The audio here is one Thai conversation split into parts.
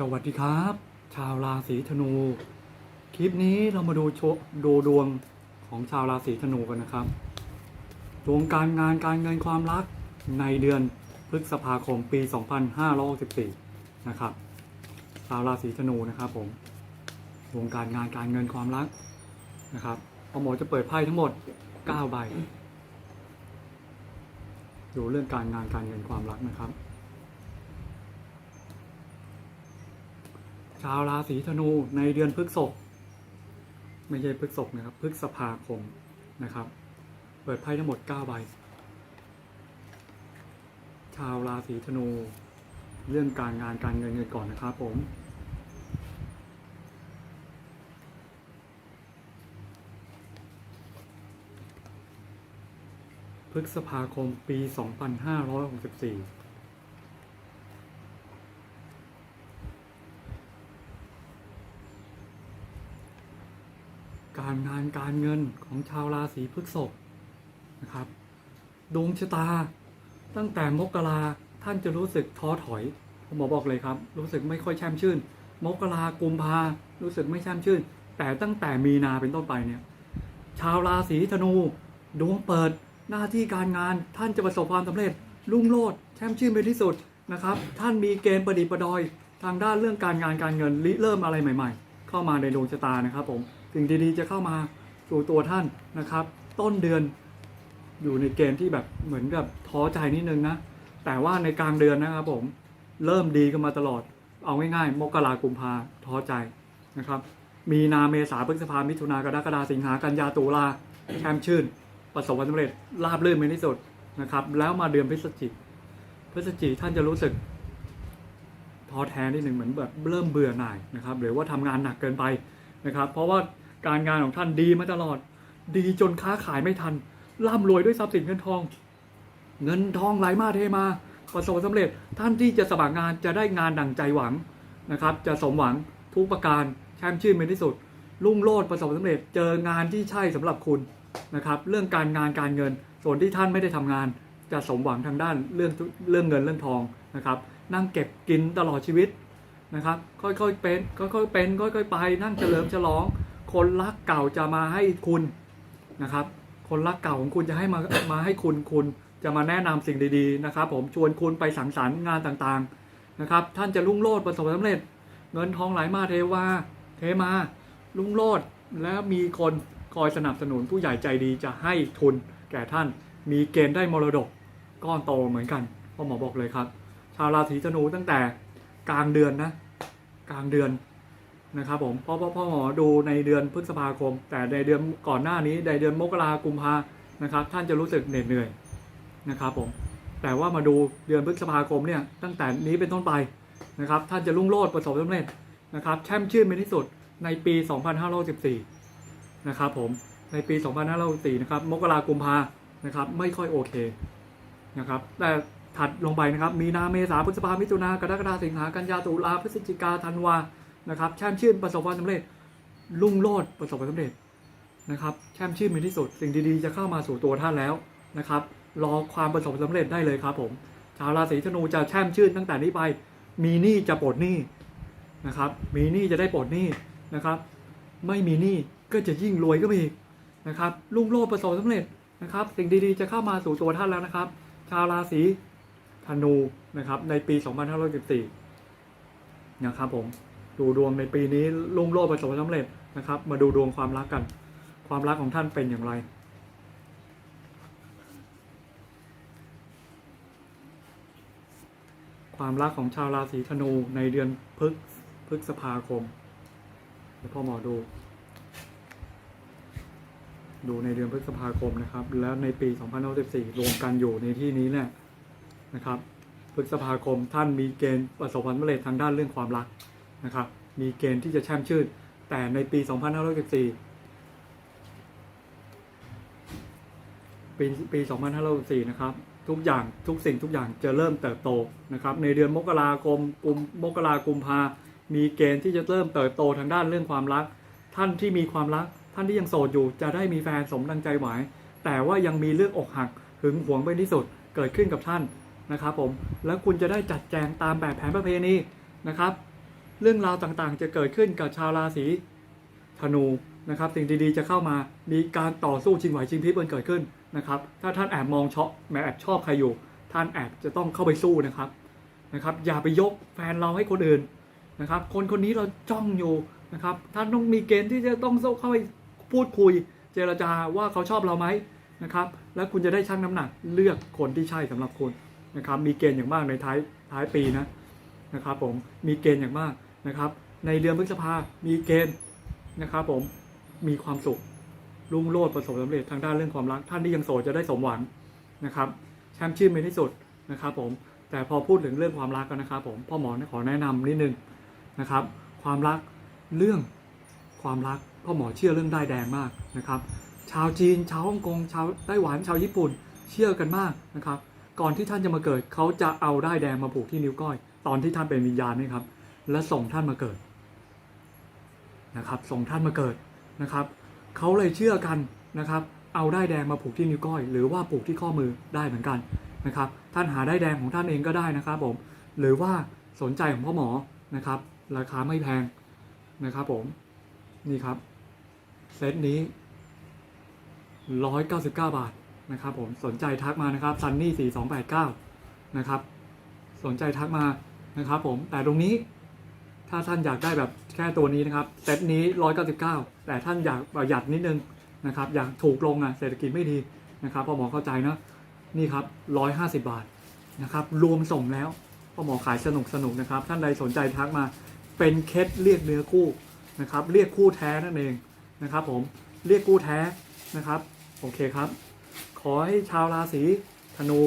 สวัสดีครับ ชาวราศีธนู คลิปนี้เรามาดูโชดูดวงของชาวราศีธนูกันนะครับดวงการงานการเงินความรักในเดือนพฤษภาคมปี 2564นะครับชาวราศีธนูนะครับผมดวงการงานการเงินความรักนะครับพอหมอจะเปิดไพ่ทั้งหมด 9 ใบดูเรื่องการงานการเงินความรักนะครับ ชาวราศีธนูในเดือนพฤษภไม่ใช่พฤษภนะครับพฤษภาคมนะครับ เปิดไพ่ทั้งหมด9ใบชาวราศีธนู เรื่องการงานการเงินกันก่อนนะครับผมพฤษภาคมปี 2564 กางานการเงินของชาวราศีพฤษภนะครับดวงชะตา ตั้งแต่มกราท่านจะรู้สึกท้อถอยผมบอกเลยครับ รู้สึกไม่ค่อยแช่มชื่น มกรากุมภารู้สึกไม่แช่มชื่น แต่ตั้งแต่มีนาเป็นต้นไปเนี่ย ชาวราศีธนูดวงเปิดหน้าที่การงานท่านจะประสบความสำเร็จ รุ่งโรจน์แช่มชื่นเป็นที่สุดนะครับ ท่านมีเกณฑ์ประดิษฐ์ประดอย ทางด้านเรื่องการงานการเงินริเริ่มอะไรใหม่ ๆ เข้ามาในดวงชะตานะครับผมสิ่งดีๆจะเข้ามาสู่ตัวท่านนะครับ ต้นเดือนอยู่ในเกณฑ์ที่แบบเหมือนกับท้อใจนิดนึงนะแต่ว่าในกลางเดือนนะครับผมเริ่มดีกันมาตลอด เอาง่ายๆ มกรากุมภาท้อใจนะครับ มีนาเมษาพฤษภามิถุนากรกฎาสิงหากันยาตุลาแชมชื่น ประสบความสำเร็จราบรื่นเป็นที่สุดนะครับ แล้วมาเดือนพฤศจิกพฤศจิกท่านจะรู้สึก ท้อแท้นิดหนึ่งเหมือนแบบเริ่มเบื่อหน่ายนะครับหรือว่าทำงานหนักเกินไปนะครับ เพราะว่าการงานของท่านดีมาตลอด ดีจนค้าขายไม่ทันร่ำรวยด้วยทรัพย์สินเงินทอง เงินทองไหลมาเทมา ประสบความสำเร็จท่านที่จะสมัครงานจะได้งานดังใจหวังนะครับ จะสมหวังทุกประการแช่มชื่นเป็นที่สุดรุ่งโรจน์ประสบความสำเร็จเจองานที่ใช่สำหรับคุณนะครับ เรื่องการงานการเงิน ส่วนที่ท่านไม่ได้ทำงาน จะสมหวังทางด้านเรื่องเรื่องเงินเรื่องทอง นะครับ นั่งเก็บกินตลอดชีวิตนะครับ ค่อยๆเป็นค่อยๆเป็นค่อยๆไป นั่งเฉลิมฉลอง คนรักเก่าจะมาให้คุณนะครับ คนรักเก่าของคุณจะให้มามาให้คุณคุณจะมาแนะนำสิ่งดีๆนะครับ ผมชวนคุณไปสังสรรค์งานต่างๆนะครับ ท่านจะรุ่งโรจน์ประสบความสำเร็จ เงินทองไหลมาเทวาเทมารุ่งโรจน์แล้วมีคนคอยสนับสนุนผู้ใหญ่ใจดีจะให้ทุน แก่ท่านมีเกณฑ์ได้มรดกก้อนโตเหมือนกันพ่อหมอบอกเลยครับ ชาวราศีธนูตั้งแต่กลางเดือนนะ กลางเดือนนะครับผมเพราะพ่อพ่อหมอดูในเดือนพฤษภาคม แต่ในเดือนก่อนหน้านี้ในเดือนมกรากุมภานะครับ ท่านจะรู้สึกเหน็ดเหนื่อยนะครับผมแต่ว่ามาดูเดือนพฤษภาคมเนี่ยตั้งแต่นี้เป็นต้นไปนะครับ ท่านจะรุ่งโรจน์ประสบสำเร็จนะครับแช่มชื่นเป็นที่สุดในปี 2514นะครับผมในปี 2514นะครับมกรากุมภานะครับไม่ค่อยโอเคนะครับแต่ ถัดลงไปนะครับ มีนาเมษาพฤษภามิถุนากรกฎาสิงหากันยาตุลาพฤศจิกาธันวานะครับแช่มชื่นประสบความสำเร็จรุ่งโรจน์ประสบความสำเร็จนะครับแช่มชื่นเป็นที่สุด สิ่งดีๆจะเข้ามาสู่ตัวท่านแล้วนะครับ รอความประสบความสำเร็จได้เลยครับผมชาวราศีธนูจะแช่มชื่นตั้งแต่นี้ไป มีหนี้จะปลดหนี้นะครับ มีหนี้จะได้ปลดหนี้นะครับ ไม่มีหนี้ก็จะยิ่งรวยก็มีอีกนะครับรุ่งโรจน์ประสบความสำเร็จนะครับ สิ่งดีๆจะเข้ามาสู่ตัวท่านแล้วนะครับ ชาวราศี ธนูนะครับในปี 2514นะครับผมดูดวงในปีนี้ลุ่งโลดประสบความสำเร็จนะครับ มาดูดวงความรักกัน ความรักของท่านเป็นอย่างไร ความรักของชาวราศีธนูในเดือนพฤษพฤษภาคมเดี๋ยวพ่อหมอดู ดูในเดือนพฤษภาคมนะครับ แล้วในปี 2514 รวมกันอยู่ในที่นี้เนี่ย นะครับพฤษภาคมท่านมีเกณฑ์ประสบความสำเร็จทางด้านเรื่องความรักนะครับมีเกณฑ์ที่จะแช่มชื่น แต่ในปี 2514ปีปี 2514นะครับทุกอย่างทุกสิ่งทุกอย่างจะเริ่มเติบโตนะครับในเดือนมกราคมกุมมกรากุมภามีเกณฑ์ที่จะเริ่มเติบโตทางด้านเรื่องความรัก ท่านที่มีความรัก ท่านที่ยังโสดอยู่จะได้มีแฟนสมดังใจหมาย แต่ว่ายังมีเรื่องอกหักหึงหวงเป็นที่สุดเกิดขึ้นกับท่าน นะครับผมแล้วคุณจะได้จัดแจงตามแบบแผนประเพณีนะครับ เรื่องราวต่างๆ จะเกิดขึ้นกับชาวราศีธนูนะครับสิ่งดีๆจะเข้ามามีการต่อสู้ชิงไหวชิงพริบนเกิดขึ้นนะครับ ถ้าท่านแอบมองชอบแอบชอบใครอยู่ ท่านแอบจะต้องเข้าไปสู้นะครับนะครับอย่าไปยกแฟนเราให้คนอื่นนะครับ คนคนนี้เราจ้องอยู่นะครับท่านต้องมีเกณฑ์ที่จะต้องเข้าไปพูดคุย เจรจาว่าเขาชอบเราไหมนะครับ แล้วคุณจะได้ชั่งน้ำหนักเลือกคนที่ใช่สำหรับคุณ นะครับมีเกณฑ์อย่างมากในท้ายท้ายปีนะนะครับผมมีเกณฑ์อย่างมากนะครับ ในเดือนพฤษภามีเกณฑ์นะครับผมมีความสุขรุ่งโรจน์ประสบความสำเร็จทางด้านเรื่องความรักท่านที่ยังโสดจะได้สมหวังนะครับแชมป์ชื่นเป็นที่สุดนะครับผมแต่พอพูดถึงเรื่องความรักกันนะครับผมพ่อหมอขอแนะนำนิดนึงนะครับ ความรักเรื่องความรักพ่อหมอเชื่อเรื่องได้แดงมากนะครับ ชาวจีนชาวฮ่องกงชาวไต้หวันชาวญี่ปุ่นเชื่อกันมากนะครับ ก่อนที่ท่านจะมาเกิด เขาจะเอาได้แดงมาผูกที่นิ้วก้อย ตอนที่ท่านเป็นวิญญาณนี่ครับ และส่งท่านมาเกิดนะครับ ส่งท่านมาเกิดนะครับเขาเลยเชื่อกันนะครับ เอาได้แดงมาผูกที่นิ้วก้อย หรือว่าผูกที่ข้อมือได้เหมือนกันนะครับ ท่านหาได้แดงของท่านเองก็ได้นะครับผม หรือว่าสนใจของพ่อหมอนะครับ ราคาไม่แพงนะครับผม นี่ครับ เซตนี้ 199 บาท นะครับผมสนใจทักมานะครับซันนี่4289นะครับ สนใจทักมานะครับ ผมแต่ตรงนี้ถ้าท่านอยากได้แบบแค่ตัวนี้นะครับเซตนี้199แต่ท่านอยากประหยัดนิดนึงนะครับ อยากถูกลงอะเศรษฐกิจไม่ดีนะครับพอหมอเข้าใจนะนี่ครับ150บาทนะครับรวมส่งแล้วพอหมอขายสนุกสนุกนะครับ ท่านใดสนใจทักมาเป็นเคสเรียกเนื้อคู่นะครับ เรียกคู่แท้นั่นเองนะครับ ผมเรียกคู่แท้นะครับ โอเคครับ อให้ชาวราศีธนู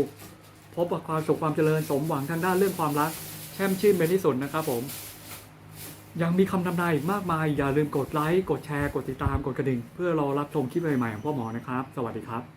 พบกับความสุขความเจริญสมหวังทางด้านเรื่องความรัก แช่มชื่นเป็นที่สุดนะครับผม ยังมีคำทำนายมากมายอย่าลืมกดไลค์กดแชร์กดติดตามกดกระดิ่ง เพื่อรอรับชมคลิปใหม่ๆของพ่อหมอนะครับ สวัสดีครับ